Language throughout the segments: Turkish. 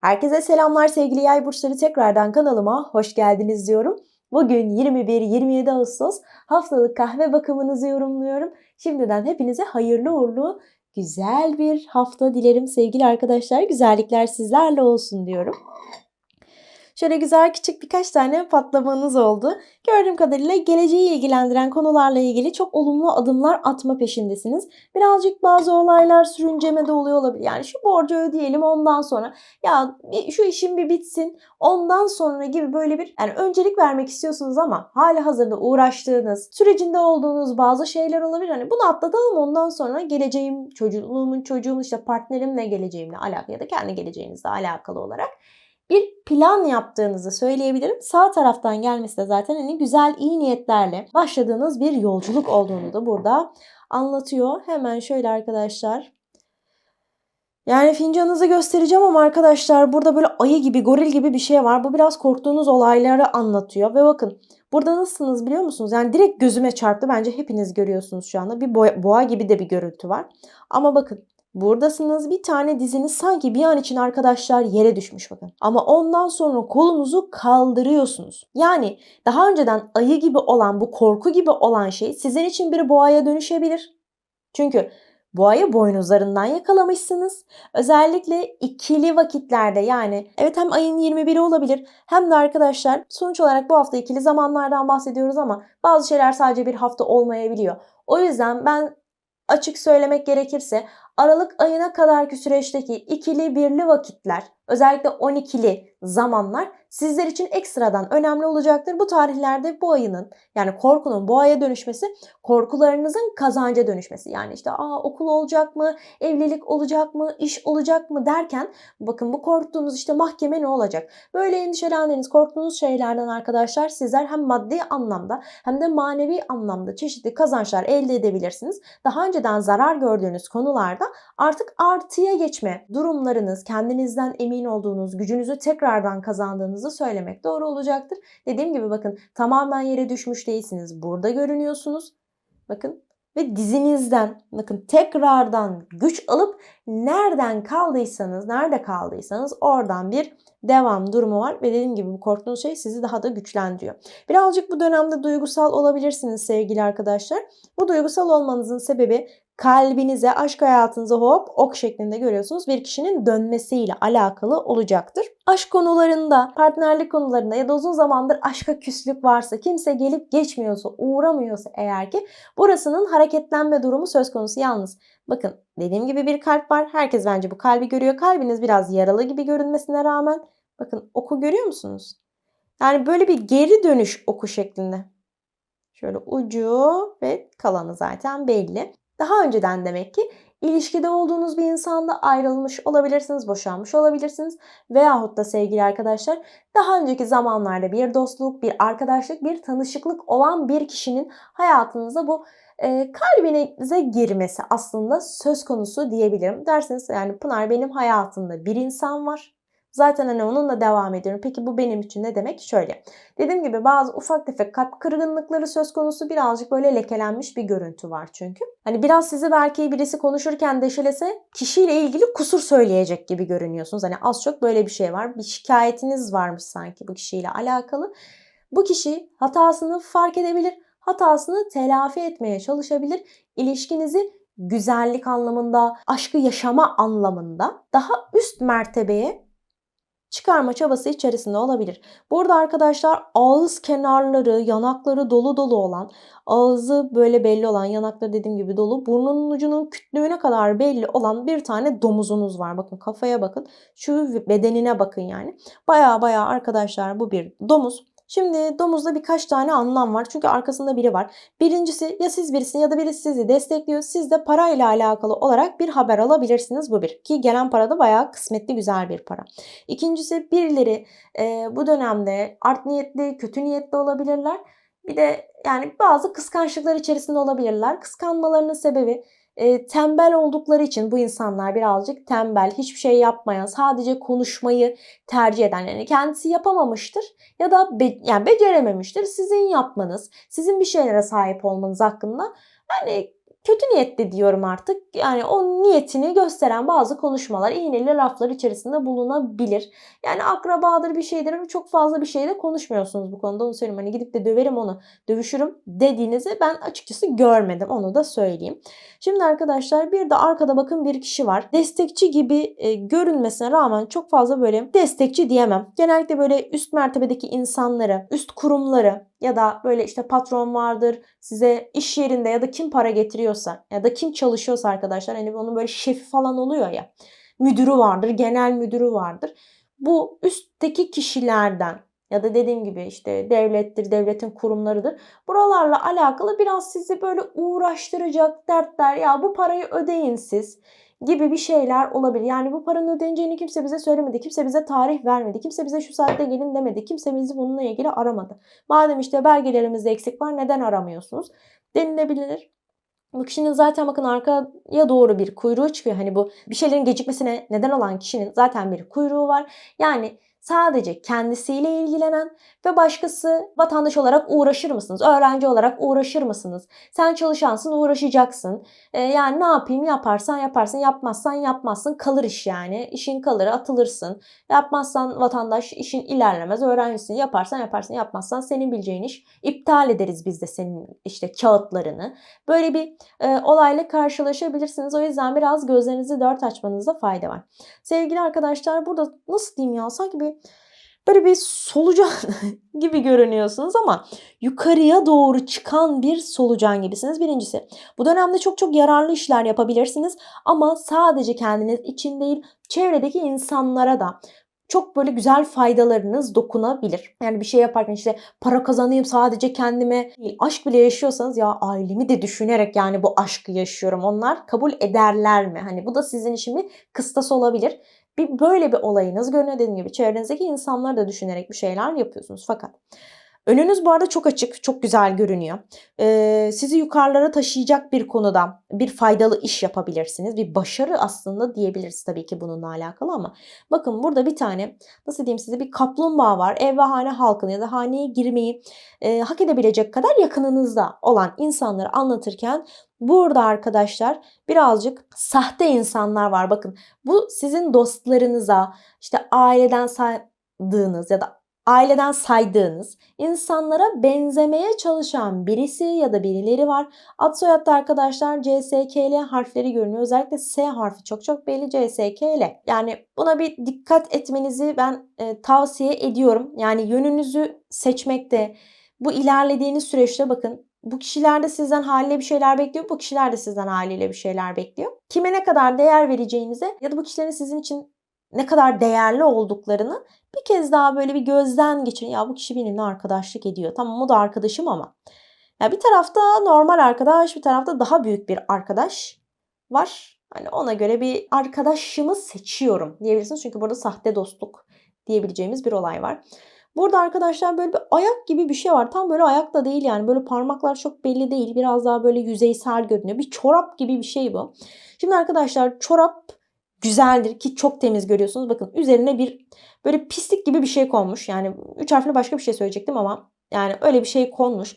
Herkese selamlar sevgili yay burçları tekrardan kanalıma hoş geldiniz diyorum. Bugün 21-27 Ağustos haftalık kahve bakımınızı yorumluyorum. Şimdiden hepinize hayırlı uğurlu güzel bir hafta dilerim sevgili arkadaşlar. Güzellikler sizlerle olsun diyorum. Şöyle güzel küçük birkaç tane patlamanız oldu. Gördüğüm kadarıyla geleceği ilgilendiren konularla ilgili çok olumlu adımlar atma peşindesiniz. Birazcık bazı olaylar sürüncemede oluyor olabilir. Yani şu borcu ödeyelim ondan sonra ya şu işim bir bitsin ondan sonra gibi böyle bir yani öncelik vermek istiyorsunuz ama hali hazırda uğraştığınız sürecinde olduğunuz bazı şeyler olabilir. Hani bunu atlatalım ondan sonra geleceğim çocuğumun çocuğumun işte partnerimle geleceğimle alakalı ya da kendi geleceğinizle alakalı olarak bir plan yaptığınızı söyleyebilirim. Sağ taraftan gelmesi de zaten hani güzel iyi niyetlerle başladığınız bir yolculuk olduğunu da burada anlatıyor. Hemen şöyle arkadaşlar. Yani fincanınızı göstereceğim ama arkadaşlar burada böyle ayı gibi goril gibi bir şey var. Bu biraz korktuğunuz olayları anlatıyor. Ve bakın burada nasılsınız biliyor musunuz? Yani direkt gözüme çarptı. Bence hepiniz görüyorsunuz şu anda. Bir boğa, gibi de bir görüntü var. Ama bakın Buradasınız bir tane diziniz sanki bir an için arkadaşlar yere düşmüş bakın. Ama ondan sonra kolunuzu kaldırıyorsunuz. Yani daha önceden ayı gibi olan bu korku gibi olan şey sizin için bir boğaya dönüşebilir. Çünkü boğayı boynuzlarından yakalamışsınız. Özellikle ikili vakitlerde yani evet hem ayın 21'i olabilir hem de arkadaşlar sonuç olarak bu hafta ikili zamanlardan bahsediyoruz ama bazı şeyler sadece bir hafta olmayabiliyor. O yüzden ben açık söylemek gerekirse Aralık ayına kadarki süreçteki ikili birli vakitler, özellikle 12'li zamanlar sizler için ekstradan önemli olacaktır. Bu tarihlerde bu ayının yani korkunun bu aya dönüşmesi korkularınızın kazanca dönüşmesi. Yani işte Aa, okul olacak mı, evlilik olacak mı, iş olacak mı derken bakın bu korktuğunuz işte mahkeme ne olacak? Böyle endişelendiğiniz, korktuğunuz şeylerden arkadaşlar sizler hem maddi anlamda hem de manevi anlamda çeşitli kazançlar elde edebilirsiniz. Daha önceden zarar gördüğünüz konularda artık artıya geçme durumlarınız, kendinizden emin olduğunuz, gücünüzü tekrardan kazandığınızı söylemek doğru olacaktır. Dediğim gibi bakın tamamen yere düşmüş değilsiniz. Burada görünüyorsunuz. Bakın ve dizinizden bakın tekrardan güç alıp nereden kaldıysanız, nerede kaldıysanız oradan bir devam durumu var ve dediğim gibi bu korktuğunuz şey sizi daha da güçlendiriyor. Birazcık bu dönemde duygusal olabilirsiniz sevgili arkadaşlar. Bu duygusal olmanızın sebebi kalbinize, aşk hayatınıza hop ok şeklinde görüyorsunuz bir kişinin dönmesiyle alakalı olacaktır. Aşk konularında, partnerlik konularında ya da uzun zamandır aşka küslük varsa, kimse gelip geçmiyorsa, uğramıyorsa eğer ki burasının hareketlenme durumu söz konusu. Yalnız bakın dediğim gibi bir kalp var. Herkes bence bu kalbi görüyor. Kalbiniz biraz yaralı gibi görünmesine rağmen bakın oku görüyor musunuz? Yani böyle bir geri dönüş oku şeklinde. Şöyle ucu ve kalanı zaten belli. Daha önceden demek ki ilişkide olduğunuz bir insanla ayrılmış olabilirsiniz, boşanmış olabilirsiniz veyahut da sevgili arkadaşlar daha önceki zamanlarda bir dostluk, bir arkadaşlık, bir tanışıklık olan bir kişinin hayatınıza bu e, kalbinize girmesi aslında söz konusu diyebilirim. Derseniz yani Pınar benim hayatımda bir insan var Zaten hani onunla devam ediyorum. Peki bu benim için ne demek? Şöyle. Dediğim gibi bazı ufak tefek kalp kırgınlıkları söz konusu birazcık böyle lekelenmiş bir görüntü var çünkü. Hani biraz sizi belki birisi konuşurken deşelese kişiyle ilgili kusur söyleyecek gibi görünüyorsunuz. Hani az çok böyle bir şey var. Bir şikayetiniz varmış sanki bu kişiyle alakalı. Bu kişi hatasını fark edebilir. Hatasını telafi etmeye çalışabilir. İlişkinizi güzellik anlamında, aşkı yaşama anlamında daha üst mertebeye çıkarma çabası içerisinde olabilir. Burada arkadaşlar ağız kenarları, yanakları dolu dolu olan, ağzı böyle belli olan, yanakları dediğim gibi dolu, burnunun ucunun kütlüğüne kadar belli olan bir tane domuzunuz var. Bakın kafaya bakın, şu bedenine bakın yani. Baya baya arkadaşlar bu bir domuz. Şimdi domuzda birkaç tane anlam var. Çünkü arkasında biri var. Birincisi ya siz birisini ya da birisi sizi destekliyor. Siz de parayla alakalı olarak bir haber alabilirsiniz. Bu bir. Ki gelen para da bayağı kısmetli güzel bir para. İkincisi birileri e, bu dönemde art niyetli, kötü niyetli olabilirler. Bir de yani bazı kıskançlıklar içerisinde olabilirler. Kıskanmalarının sebebi e, tembel oldukları için bu insanlar birazcık tembel, hiçbir şey yapmayan, sadece konuşmayı tercih eden yani kendisi yapamamıştır ya da be, yani becerememiştir. Sizin yapmanız, sizin bir şeylere sahip olmanız hakkında hani kötü niyetli diyorum artık. Yani o niyetini gösteren bazı konuşmalar, iğneli laflar içerisinde bulunabilir. Yani akrabadır bir şeydir ama çok fazla bir şey de konuşmuyorsunuz bu konuda. Onu söyleyeyim. Hani gidip de döverim onu, dövüşürüm dediğinizi ben açıkçası görmedim. Onu da söyleyeyim. Şimdi arkadaşlar bir de arkada bakın bir kişi var. Destekçi gibi e, görünmesine rağmen çok fazla böyle destekçi diyemem. Genellikle böyle üst mertebedeki insanları, üst kurumları ya da böyle işte patron vardır size iş yerinde ya da kim para getiriyorsa ya da kim çalışıyorsa arkadaşlar hani onun böyle şefi falan oluyor ya müdürü vardır, genel müdürü vardır. Bu üstteki kişilerden ya da dediğim gibi işte devlettir, devletin kurumlarıdır. Buralarla alakalı biraz sizi böyle uğraştıracak dertler ya bu parayı ödeyin siz gibi bir şeyler olabilir. Yani bu paranın ödeneceğini kimse bize söylemedi. Kimse bize tarih vermedi. Kimse bize şu saatte gelin demedi. Kimse bizi bununla ilgili aramadı. Madem işte belgelerimizde eksik var neden aramıyorsunuz? Denilebilir. Bu kişinin zaten bakın arkaya doğru bir kuyruğu çıkıyor. Hani bu bir şeylerin gecikmesine neden olan kişinin zaten bir kuyruğu var. Yani sadece kendisiyle ilgilenen ve başkası vatandaş olarak uğraşır mısınız? Öğrenci olarak uğraşır mısınız? Sen çalışansın uğraşacaksın. Ee, yani ne yapayım yaparsan yaparsın yapmazsan yapmazsın kalır iş yani. İşin kalır atılırsın. Yapmazsan vatandaş işin ilerlemez öğrencisin. Yaparsan yaparsın yapmazsan senin bileceğin iş iptal ederiz biz de senin işte kağıtlarını. Böyle bir e, olayla karşılaşabilirsiniz. O yüzden biraz gözlerinizi dört açmanızda fayda var. Sevgili arkadaşlar burada nasıl diyeyim ya sanki bir böyle bir solucan gibi görünüyorsunuz ama yukarıya doğru çıkan bir solucan gibisiniz. Birincisi bu dönemde çok çok yararlı işler yapabilirsiniz ama sadece kendiniz için değil çevredeki insanlara da çok böyle güzel faydalarınız dokunabilir. Yani bir şey yaparken işte para kazanayım sadece kendime değil. Aşk bile yaşıyorsanız ya ailemi de düşünerek yani bu aşkı yaşıyorum. Onlar kabul ederler mi? Hani bu da sizin için bir kıstas olabilir. Bir böyle bir olayınız görünüyor dediğim gibi çevrenizdeki insanları da düşünerek bir şeyler yapıyorsunuz. Fakat Önünüz bu arada çok açık, çok güzel görünüyor. Ee, sizi yukarılara taşıyacak bir konuda bir faydalı iş yapabilirsiniz. Bir başarı aslında diyebiliriz tabii ki bununla alakalı ama bakın burada bir tane nasıl diyeyim size bir kaplumbağa var. Ev ve hane halkını ya da haneye girmeyi e, hak edebilecek kadar yakınınızda olan insanları anlatırken Burada arkadaşlar birazcık sahte insanlar var. Bakın bu sizin dostlarınıza, işte aileden saydığınız ya da aileden saydığınız insanlara benzemeye çalışan birisi ya da birileri var. Ad soyadda arkadaşlar CSKL harfleri görünüyor. Özellikle S harfi çok çok belli CSKL. Yani buna bir dikkat etmenizi ben e, tavsiye ediyorum. Yani yönünüzü seçmekte bu ilerlediğiniz süreçte bakın bu kişiler de sizden haliyle bir şeyler bekliyor. Bu kişiler de sizden haliyle bir şeyler bekliyor. Kime ne kadar değer vereceğinize ya da bu kişilerin sizin için ne kadar değerli olduklarını bir kez daha böyle bir gözden geçirin. Ya bu kişi benimle arkadaşlık ediyor. Tamam o da arkadaşım ama. Ya bir tarafta normal arkadaş, bir tarafta daha büyük bir arkadaş var. Hani ona göre bir arkadaşımı seçiyorum diyebilirsiniz. Çünkü burada sahte dostluk diyebileceğimiz bir olay var. Burada arkadaşlar böyle bir ayak gibi bir şey var. Tam böyle ayak da değil yani. Böyle parmaklar çok belli değil. Biraz daha böyle yüzeysel görünüyor. Bir çorap gibi bir şey bu. Şimdi arkadaşlar çorap güzeldir ki çok temiz görüyorsunuz. Bakın üzerine bir böyle pislik gibi bir şey konmuş. Yani üç harfli başka bir şey söyleyecektim ama yani öyle bir şey konmuş.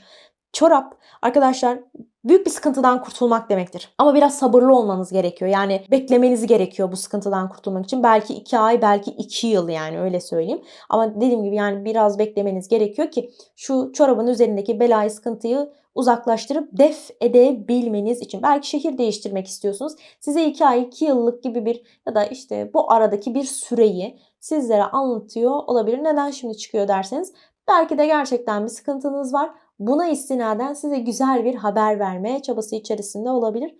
Çorap arkadaşlar büyük bir sıkıntıdan kurtulmak demektir. Ama biraz sabırlı olmanız gerekiyor. Yani beklemeniz gerekiyor bu sıkıntıdan kurtulmak için. Belki 2 ay, belki 2 yıl yani öyle söyleyeyim. Ama dediğim gibi yani biraz beklemeniz gerekiyor ki şu çorabın üzerindeki belayı, sıkıntıyı uzaklaştırıp def edebilmeniz için. Belki şehir değiştirmek istiyorsunuz. Size 2 ay, 2 yıllık gibi bir ya da işte bu aradaki bir süreyi sizlere anlatıyor olabilir. Neden şimdi çıkıyor derseniz belki de gerçekten bir sıkıntınız var. Buna istinaden size güzel bir haber vermeye çabası içerisinde olabilir.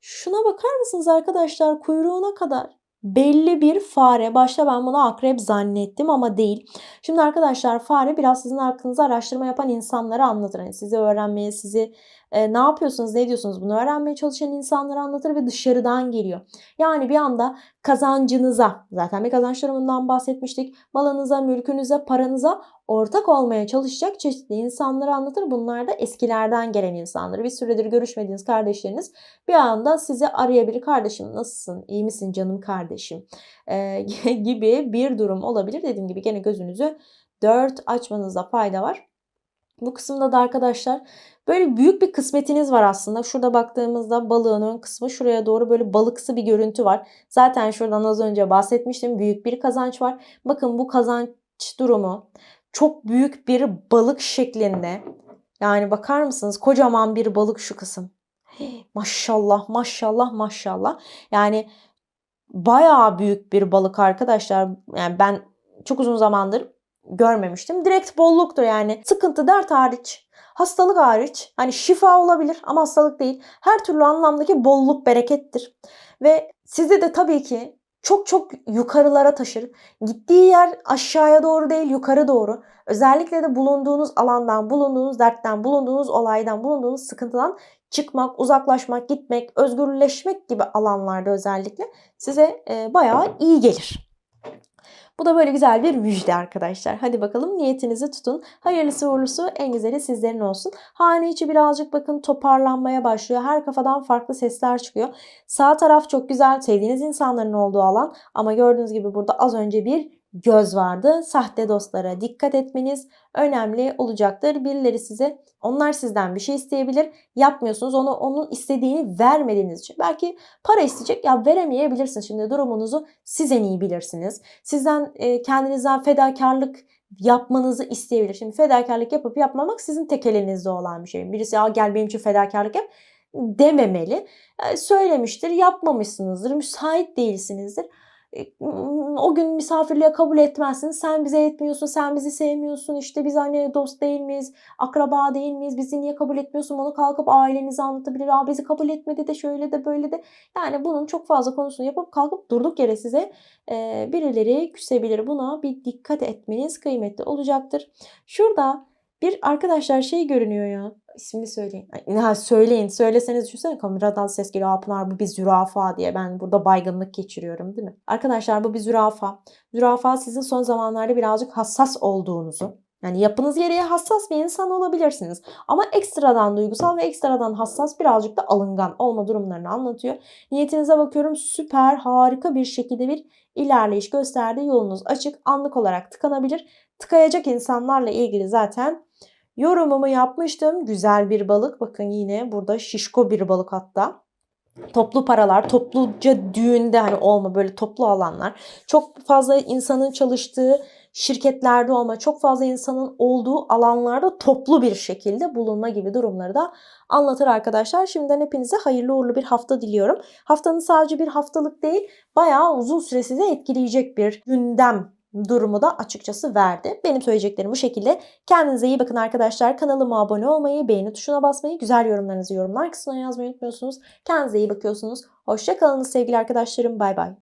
Şuna bakar mısınız arkadaşlar kuyruğuna kadar belli bir fare. Başta ben bunu akrep zannettim ama değil. Şimdi arkadaşlar fare biraz sizin hakkınızda araştırma yapan insanlara anlatır. Yani sizi öğrenmeye, sizi e, ne yapıyorsunuz, ne diyorsunuz bunu öğrenmeye çalışan insanlara anlatır ve dışarıdan geliyor. Yani bir anda kazancınıza, zaten bir kazanç durumundan bahsetmiştik. Malınıza, mülkünüze, paranıza ortak olmaya çalışacak çeşitli insanları anlatır. Bunlar da eskilerden gelen insanlar. Bir süredir görüşmediğiniz kardeşleriniz bir anda sizi arayabilir. Kardeşim nasılsın? İyi misin canım kardeşim? Ee, gibi bir durum olabilir. Dediğim gibi gene gözünüzü dört açmanızda fayda var. Bu kısımda da arkadaşlar Böyle büyük bir kısmetiniz var aslında. Şurada baktığımızda balığın ön kısmı şuraya doğru böyle balıksı bir görüntü var. Zaten şuradan az önce bahsetmiştim. Büyük bir kazanç var. Bakın bu kazanç durumu çok büyük bir balık şeklinde. Yani bakar mısınız? Kocaman bir balık şu kısım. Maşallah, maşallah, maşallah. Yani bayağı büyük bir balık arkadaşlar. Yani ben çok uzun zamandır görmemiştim. Direkt bolluktur yani. Sıkıntı dert hariç, hastalık hariç. Hani şifa olabilir ama hastalık değil. Her türlü anlamdaki bolluk berekettir. Ve sizi de tabii ki çok çok yukarılara taşır. Gittiği yer aşağıya doğru değil yukarı doğru. Özellikle de bulunduğunuz alandan, bulunduğunuz dertten, bulunduğunuz olaydan, bulunduğunuz sıkıntıdan çıkmak, uzaklaşmak, gitmek, özgürleşmek gibi alanlarda özellikle size e, bayağı iyi gelir. Bu da böyle güzel bir müjde arkadaşlar. Hadi bakalım niyetinizi tutun. Hayırlısı uğurlusu en güzeli sizlerin olsun. Hane içi birazcık bakın toparlanmaya başlıyor. Her kafadan farklı sesler çıkıyor. Sağ taraf çok güzel. Sevdiğiniz insanların olduğu alan. Ama gördüğünüz gibi burada az önce bir göz vardı. Sahte dostlara dikkat etmeniz önemli olacaktır. Birileri size onlar sizden bir şey isteyebilir. Yapmıyorsunuz. Onu onun istediğini vermediğiniz için. Belki para isteyecek ya veremeyebilirsiniz. Şimdi durumunuzu siz en iyi bilirsiniz. Sizden e, kendinizden fedakarlık yapmanızı isteyebilir. Şimdi fedakarlık yapıp yapmamak sizin tek elinizde olan bir şey. Birisi ya gel benim için fedakarlık yap dememeli. E, söylemiştir, yapmamışsınızdır, müsait değilsinizdir o gün misafirliğe kabul etmezsin. Sen bize etmiyorsun, sen bizi sevmiyorsun. İşte biz hani dost değil miyiz, akraba değil miyiz? Bizi niye kabul etmiyorsun? Onu kalkıp ailenize anlatabilir. Aa bizi kabul etmedi de şöyle de böyle de. Yani bunun çok fazla konusunu yapıp kalkıp durduk yere size e, birileri küsebilir. Buna bir dikkat etmeniz kıymetli olacaktır. Şurada bir arkadaşlar şey görünüyor ya. İsmini söyleyin. Ha, söyleyin. Söyleseniz düşünsene kameradan ses geliyor. Aa, Pınar bu bir zürafa diye. Ben burada baygınlık geçiriyorum değil mi? Arkadaşlar bu bir zürafa. Zürafa sizin son zamanlarda birazcık hassas olduğunuzu, yani yapınız gereği hassas bir insan olabilirsiniz. Ama ekstradan duygusal ve ekstradan hassas birazcık da alıngan olma durumlarını anlatıyor. Niyetinize bakıyorum süper harika bir şekilde bir ilerleyiş gösterdi. Yolunuz açık anlık olarak tıkanabilir. Tıkayacak insanlarla ilgili zaten Yorumumu yapmıştım. Güzel bir balık. Bakın yine burada şişko bir balık hatta. Toplu paralar, topluca düğünde hani olma böyle toplu alanlar. Çok fazla insanın çalıştığı şirketlerde olma, çok fazla insanın olduğu alanlarda toplu bir şekilde bulunma gibi durumları da anlatır arkadaşlar. Şimdiden hepinize hayırlı uğurlu bir hafta diliyorum. Haftanın sadece bir haftalık değil, bayağı uzun süre size etkileyecek bir gündem durumu da açıkçası verdi. Benim söyleyeceklerim bu şekilde. Kendinize iyi bakın arkadaşlar. Kanalıma abone olmayı, beğeni tuşuna basmayı, güzel yorumlarınızı yorumlar kısmına yazmayı unutmuyorsunuz. Kendinize iyi bakıyorsunuz. Hoşçakalın sevgili arkadaşlarım. Bay bay.